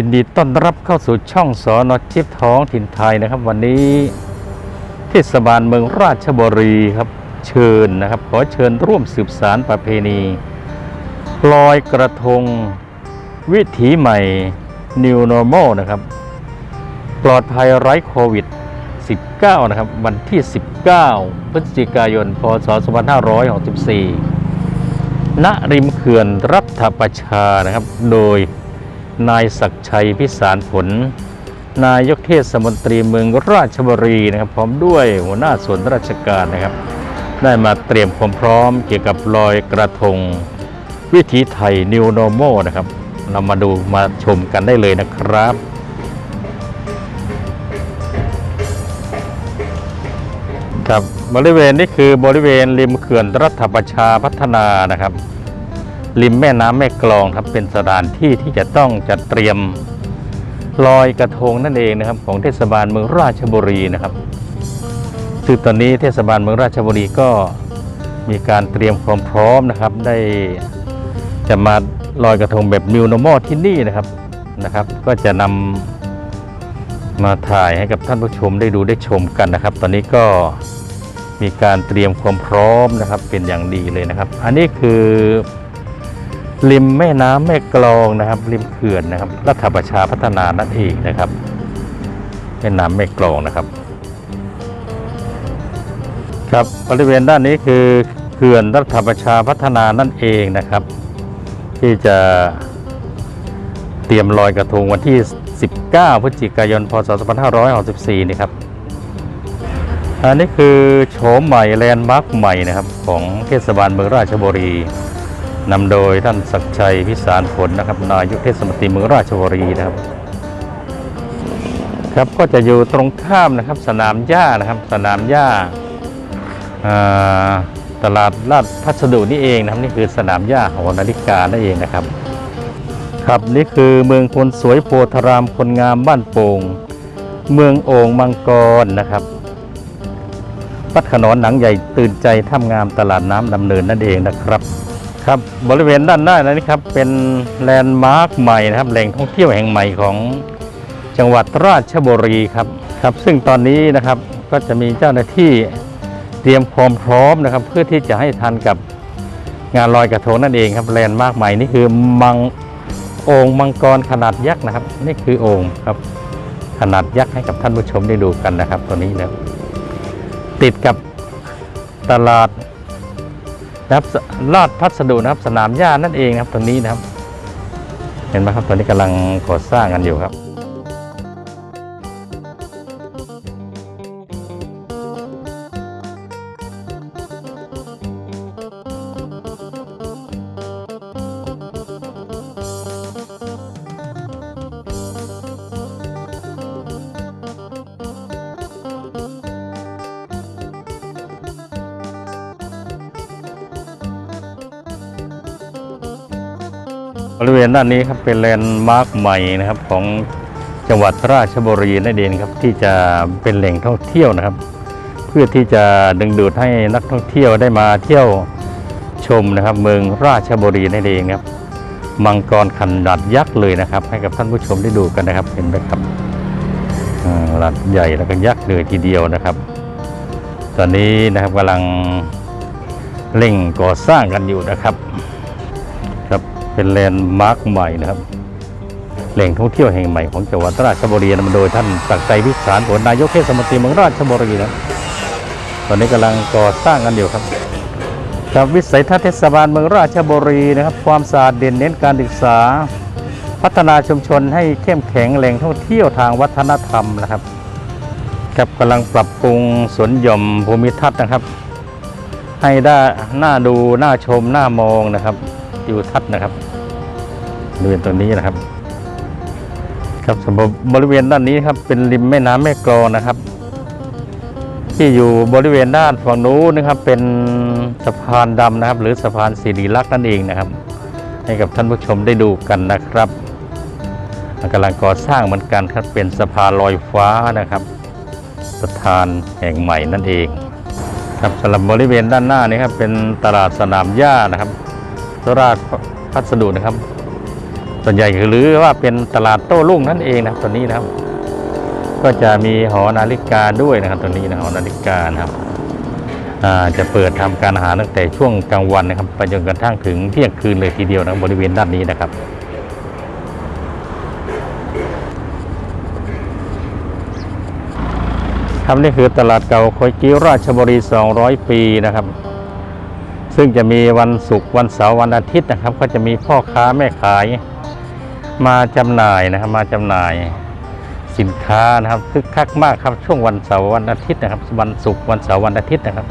ยินดีต้อนรับเข้าสู่ช่องสอนอชิปท้องถิ่นไทยนะครับ วันนี้เทศบาลเมืองราชบุรีครับเชิญนะครับ ขอเชิญร่วมสืบสารประเพณีลอยกระทง วิถีใหม่ New Normal นะครับ ปลอดภัยไร้โควิด 19 นะครับ วันที่ 19 พฤศจิกายน พศ 2564ณริมเขื่อนรัฐประชานะครับ โดย นายศักชัยพิสารผล นายกเทศมนตรีเมืองราชบุรีนะครับ พร้อมด้วยหัวหน้าส่วนราชการนะครับ ได้มาเตรียมความพร้อมเกี่ยวกับลอยกระทง วิถีไทย New Normal นะครับ เรามาดูมาชมกันได้เลยนะครับครับบริเวณนี้คือบริเวณริมเขื่อนรัฐประชาพัฒนานะครับ ริมแม่น้ำแม่กลองครับเป็นสถานที่ที่จะต้องจัดเตรียมลอยกระทงนั่นเองนะครับ ของเทศบาลเมืองราชบุรีนะครับซึ่งตอนนี้เทศบาลเมืองราชบุรีก็มีการเตรียมความพร้อมนะครับ ได้จะมาลอยกระทงแบบ New Normal ที่นี่นะครับนะครับ ก็จะนำมาถ่ายให้กับท่านผู้ชมได้ดูได้ชมกันนะครับ ตอนนี้ก็มีการเตรียมความพร้อมนะครับเป็นอย่างดีเลยนะครับ อันนี้คือ ริมแม่น้ำแม่กลองนะครับ ริมเขื่อนนะครับรัฐประชาพัฒนานั่นเองนะครับแม่น้ำแม่กลองนะครับ ครับบริเวณด้านนี้คือเขื่อนรัฐประชาพัฒนานั่นเองนะครับ ที่จะเตรียมลอยกระทงวันที่ 19 พฤศจิกายน พศ 2564นี่ครับอันนี้คือโฉมใหม่แลนด์มาร์คใหม่นะครับ ของเทศบาลเมืองราชบุรี นำโดยท่านศักชัยพิสารผลนะครับนายกเทศมนตรีเมืองราชบุรีนะครับ ครับก็จะอยู่ตรงข้ามนะครับสนามหญ้านะครับสนามหญ้าอ่าตลาดลาดพัสดุนี่เองนะครับนี่คือสนามหญ้าของนาฬิกานั่นเองนะครับ ครับนี่คือเมืองคนสวยโพธารามคนงามบ้านโป่งเมืองโอ่งมังกรนะครับวัดขนอนหนังใหญ่ตื่นใจท่ามงามตลาดน้ำดำเนินนั่นเองนะครับ ครับบริเวณด้านหน้านั้นนะครับเป็นแลนด์มาร์คใหม่นะครับแหล่งท่องเที่ยวแห่งใหม่ของจังหวัดราชบุรีครับครับ ซึ่งตอนนี้นะครับก็จะมีเจ้าหน้าที่เตรียมความพร้อมนะครับ เพื่อที่จะให้ทันกับงานลอยกระทงนั่นเองครับแลนด์มาร์คใหม่นี่คือมังโอ่งมังกรขนาดยักษ์นะครับ นี่คือโอ่งครับขนาดยักษ์ให้กับท่านผู้ชมได้ดูกันนะครับตัวนี้นะครับติดกับตลาด นะครับลาดพัสดุนะครับสนามหญ้านั่นเองนะครับตรงนี้นะครับ เห็นไหมครับตอนนี้กำลังก่อสร้างกันอยู่ครับ บริเวณด้านนี้ครับเป็นแลนด์มาร์คใหม่นะครับของจังหวัดราชบุรีนั่นเองครับที่จะเป็นแหล่งท่องเที่ยวนะครับ เพื่อที่จะดึงดูดให้นักท่องเที่ยวได้มาเที่ยวชมนะครับ เมืองราชบุรีนั่นเองครับมังกรขนาดยักษ์เลยนะครับ ให้กับท่านผู้ชมได้ดูกันนะครับเห็นไหมครับอ่าลัดใหญ่แล้วก็ยักษ์เลยทีเดียวนะครับ ตอนนี้นะครับกำลังเร่งก่อสร้างกันอยู่นะครับ เป็นแลนด์มาร์คใหม่นะครับ แหล่งท่องเที่ยวแห่งใหม่ของจังหวัดราชบุรีนำโดยท่านศักใจพิสารผลนายกเทศมนตรีเมืองราชบุรีนะตอนนี้กำลังก่อสร้างกันอยู่ครับครับวิสัยทัศน์เทศบาลเมืองราชบุรีนะครับ ความสะอาดเด่นเน้นการศึกษา พัฒนาชุมชนให้เข้มแข็งแหล่งท่องเที่ยวทางวัฒนธรรมนะครับครับกำลังปรับปรุงสวนหย่อมภูมิทัศน์นะครับ ให้ได้น่าดูน่าชมน่ามองนะครับทิวทัศน์นะครับ บริเวณตรงนี้นะครับ ครับสำหรับบริเวณด้านนี้ครับเป็นริมแม่น้ำแม่กลองนะครับ ที่อยู่บริเวณด้านฝั่งนู้นนะครับเป็นสะพานดำนะครับ หรือสะพานสิริลักษณ์นั่นเองนะครับ ให้กับท่านผู้ชมได้ดูกันนะครับกำลังก่อสร้างเหมือนกันครับเป็นสะพานลอยฟ้านะครับ สถานแห่งใหม่นั่นเอง ครับสำหรับบริเวณด้านหน้านี้ครับเป็นตลาดสนามหญ้านะครับตลาดพัสดุนะครับ ส่วนใหญ่คือหรือว่าเป็นตลาดโต้รุ่งนั่นเองนะครับตัวนี้นะครับ ก็จะมีหอนาฬิกาด้วยนะครับตัวนี้นะหอนาฬิกานะครับจะเปิดทำการอาหารตั้งแต่ช่วงกลางวันนะครับไปจนกระทั่งถึงเที่ยงคืนเลยทีเดียวนะบบริเวณด้านนี้นะครับครับนี่คือตลาดเก่าคอยกิ้วราชบุรี 200 ปีนะครับ ซึ่งจะมีวันศุกร์วันเสาร์วันอาทิตย์นะครับ ก็จะมีพ่อค้าแม่ขาย มาจำหน่ายนะครับมาจำหน่ายสินค้านะครับคึกคักมากครับช่วงวันเสาร์วันอาทิตย์นะครับ วันศุกร์วันเสาร์วันอาทิตย์นะครับ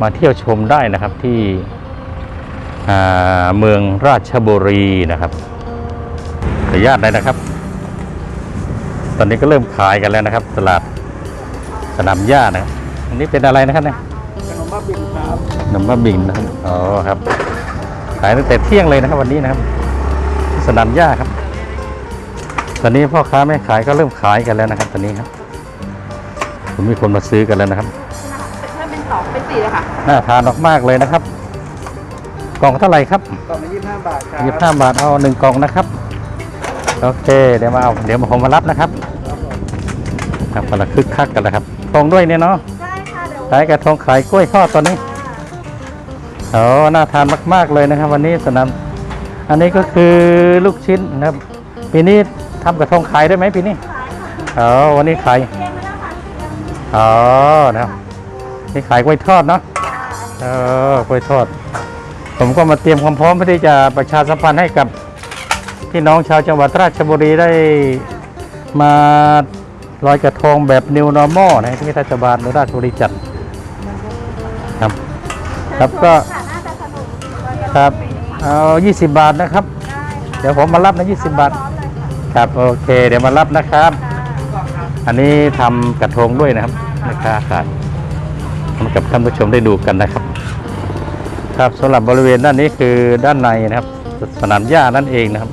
มาเที่ยวชมได้นะครับที่เมืองราชบุรีนะครับขออนุญาตได้นะครับ ตอนนี้ก็เริ่มขายกันแล้วนะครับ ตลาดสนามหญ้านะครับอันนี้เป็นอะไรนะครับเนี่ยขนมบ้าบินครับขนมบ้าบินนะครับอ๋อครับ ขายตั้งแต่เที่ยงเลยนะครับวันนี้นะครับ สนามหญ้าครับ ตอนนี้พ่อค้าแม่ขายก็เริ่มขายกันแล้วนะครับ ตอนนี้ครับผมมีคนมาซื้อกันแล้วนะครับถ้าเป็นสองเป็นสี่เลยค่ะน่าทานมากๆเลยนะครับ กล่องเท่าไหร่ครับกล่องละยี่สิบห้าบาทครับยี่สิบห้าบาทเอาหนึ่งกล่องนะครับโอเค เดี๋ยวมาเอาเดี๋ยวผมมารับนะครับครับกำลังคึกคักกันแล้วครับทองด้วยเนี่ยเนาะใช่ค่ะเดี๋ยวขายกระทงขายกล้วยทอดตอนนี้โอ้น่าทานมาก ๆ เลยนะครับ วันนี้สนามอันนี้ก็คือลูกชิ้นนะครับปีนี้ ทำกระทงขายได้ไหมปีนี้อ๋อวันนี้ขายเตรียมไว้แล้วค่ะอ๋อนะครับนี่ขายกล้วยทอดเนาะเออกล้วยทอด ผมก็มาเตรียมความพร้อมเพื่อที่จะประชาสัมพันธ์ให้กับพี่น้องชาวจังหวัดราชบุรีได้มาลอยกระทงแบบ New Normal นะที่รัฐบาลราชบุรีจัดครับ ครับก็ค่ะน่าจะสนุกเราจะครับไปนี้เอา20 บาทนะครับได้ค่ะเดี๋ยวผมมารับนะ20 บาทร้อนเลย ค่ะครับโอเค เดี๋ยวมารับนะครับค่ะอันนี้ทำกระทงด้วยนะครับราคาขาดให้กับท่านผู้ชมได้ดูกันนะครับ ครับสำหรับบริเวณด้านนี้คือด้านในนะครับ สนามหญ้านั่นเองนะครับ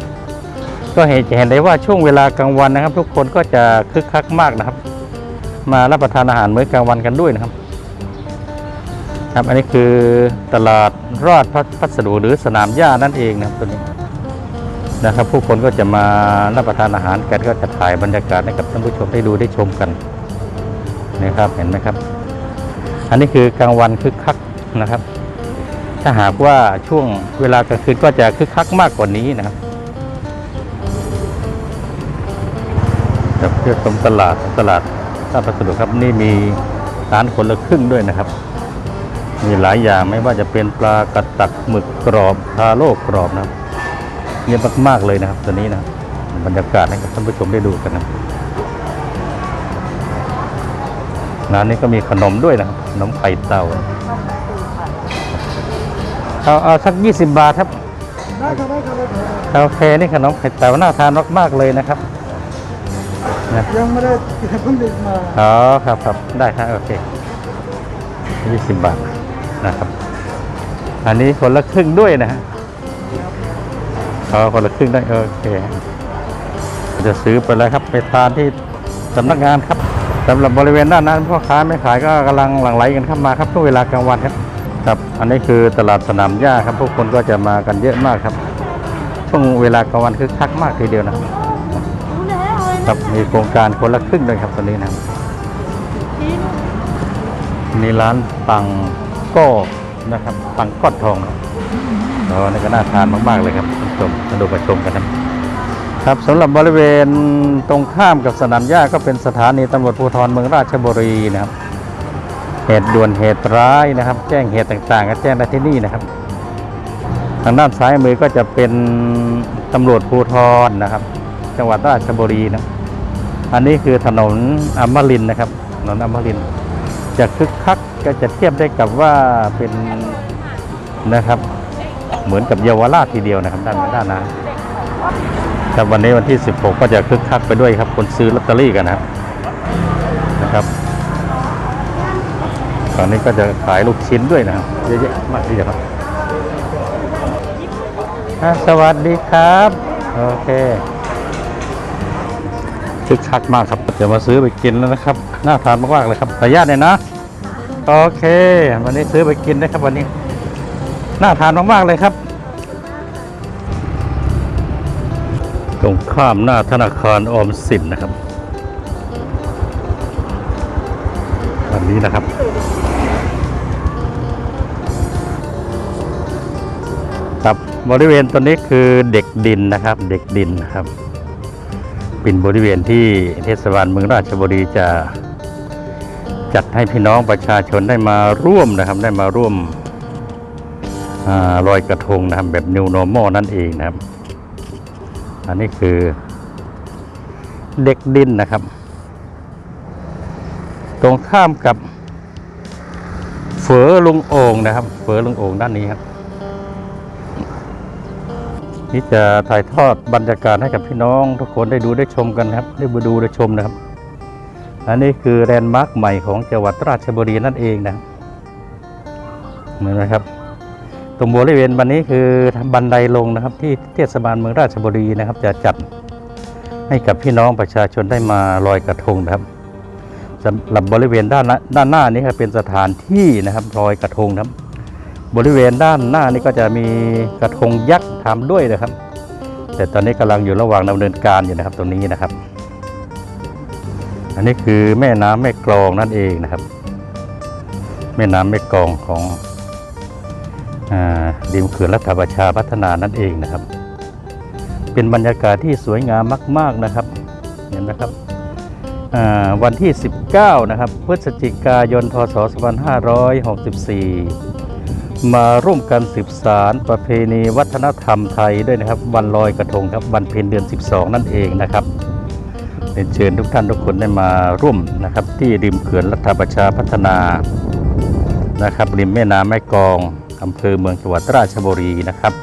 ก็เห็นจะเห็นได้ว่าช่วงเวลากลางวันนะครับ ทุกคนก็จะคึกคักมากนะครับ มารับประทานอาหารมื้อกลางวันกันด้วยนะครับ ครับอันนี้คือตลาดรอดพัสดุหรือสนามหญ้านั่นเองนะครับตัวนี้ นะครับ ผู้คนก็จะมารับประทานอาหารกันก็จะถ่ายบรรยากาศให้กับท่านผู้ชมได้ดูได้ชมกันนะครับเห็นไหมครับ อันนี้คือกลางวันคึกคักนะครับ ถ้าหากว่าช่วงเวลากลางคืนก็จะคึกคักมากกว่านี้นะครับแบบเพื่อชมตลาดตลาดท่าพัสดุครับนี่มีร้านคนละครึ่งด้วยนะครับ มีหลายอย่างไม่ว่าจะเป็นปลากระตักหมึกกรอบทาโร่กรอบนะครับ เยอะมากๆเลยนะครับตัวนี้นะครับบรรยากาศให้กับท่านผู้ชมได้ดูกันนะร้านนี้ก็มีขนมด้วยนะครับขนมไข่เต่าเอาเอาสัก 20 บาทครับได้ครับได้ครับได้ครับโอเคนี่ขนมไข่เต่าน่าทานมากๆเลยนะครับนะยังไม่ได้เพิ่งดึกมาอ๋อครับครับได้ครับโอเค20 บาทนะครับ อันนี้คนละครึ่งด้วยนะฮะ อ๋อคนละครึ่งได้โอเค จะซื้อไปแล้วครับไปทานที่สำนักงานครับสำหรับบริเวณด้านนั้นพ่อค้าไม่ขายก็กำลังหลั่งไหลกันเข้ามาครับช่วงเวลากลางวันครับครับ อันนี้คือตลาดสนามหญ้าครับผู้คนก็จะมากันเยอะมากครับช่วงเวลากลางวันคือคักมากทีเดียวนะครับมีโครงการคนละครึ่งด้วยครับตอนนี้นะนี่มีร้านปังก็นะครับปังก้อนทองอ๋อนี่ก็น่าทานมากๆเลยครับ ชมมาดูมาชมกันนะครับสำหรับบริเวณตรงข้ามกับสนามหญ้าก็เป็นสถานีตำรวจภูธรเมืองราชบุรีนะครับ เหตุด่วนเหตุร้ายนะครับ แจ้งเหตุต่างๆ ก็แจ้งได้ที่นี่นะครับ ทางด้านซ้ายมือก็จะเป็นตำรวจภูธรนะครับ จังหวัดราชบุรีนะอันนี้คือถนนอมรินนะครับถนนอมรินจะคึกคักก็จะเทียบได้กับว่าเป็นนะครับ เหมือนกับเยาวราชทีเดียวนะครับด้านด้านนั้นครับวันนี้วันที่ 16 ก็จะคึกคักไปด้วยครับ คนซื้อลอตเตอรี่กันนะครับนะครับตอนนี้ก็จะขายลูกชิ้นด้วยนะครับเยอะแยะมากทีเดียวครับสวัสดีครับ โอเคคึกคักมากครับจะมาซื้อไปกินแล้วนะครับ น่าทานมากๆเลยครับขออนุญาตหน่อยนะ โอเค วันนี้ซื้อไปกินนะครับวันนี้ น่าทานมากๆเลยครับ ตรงข้ามหน้าธนาคารออมสินนะครับอันนี้นะครับ ครับบริเวณตัวนี้คือเด็กดินนะครับ เด็กดินนะครับ เป็นบริเวณที่เทศบาลเมืองราชบุรีจะจัดให้พี่น้องประชาชนได้มาร่วมนะครับ ได้มาร่วม ลอยกระทงนะครับแบบ New Normal นั่นเองนะครับ อันนี้คือเด็กดินนะครับ ตรงข้ามกับเฝอลุงโอ่งนะครับ เฝอลุงโอ่งด้านนี้ครับ นี่จะถ่ายทอดบรรยากาศให้กับพี่น้องทุกคนได้ดูได้ชมกันครับ ได้มาดูได้ชมนะครับ อันนี้คือแลนด์มาร์คใหม่ของจังหวัดราชบุรีนั่นเองนะเหมือนไหมครับ ตรงบริเวณบันนี้คือบันไดลงนะครับ ที่เทศบาลเมืองราชบุรีนะครับ จะจัดให้กับพี่น้องประชาชนได้มาลอยกระทงนะครับสำหรับบริเวณด้านด้านหน้านี้ครับเป็นสถานที่นะครับลอยกระทงนะครับ บริเวณด้านหน้านี้ก็จะมีกระทงยักษ์ทำด้วยนะครับ แต่ตอนนี้กำลังอยู่ระหว่างดำเนินการอยู่นะครับตรงนี้นะครับ อันนี้คือแม่น้ำแม่กลองนั่นเองนะครับ แม่น้ำแม่กลองของ ริมเขื่อนรัฐประชาพัฒนานั่นเองนะครับ เป็นบรรยากาศที่สวยงามมาก ๆนะครับ เห็นไหมครับวันที่ 19 นะครับ พฤศจิกายน พศ 2564 มาร่วมกันสืบสารประเพณีวัฒนธรรมไทยด้วยนะครับ วันลอยกระทงครับ วันเพ็ญเดือน 12 นั่นเองนะครับเรียนเชิญทุกท่านทุกคนได้มาร่วมนะครับ ที่ริมเขื่อนรัฐประชาพัฒนานะครับ ริมแม่น้ำแม่กอง อำเภอเมืองจังหวัดราชบุรีนะครับ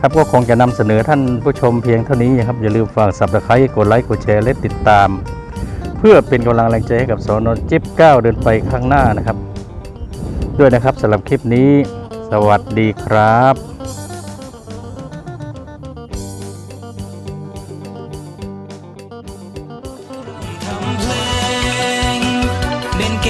ครับก็คงจะนำเสนอท่านผู้ชมเพียงเท่านี้ครับอย่าลืมฝากสับตะไคร้กดไลค์กดแชร์และติดตาม เพื่อเป็นกำลังแรงใจให้กับสอนจิ๊บก้าวเดินไปข้างหน้านะครับ ด้วยนะครับสำหรับคลิปนี้ สวัสดีครับเพลงเด่นเก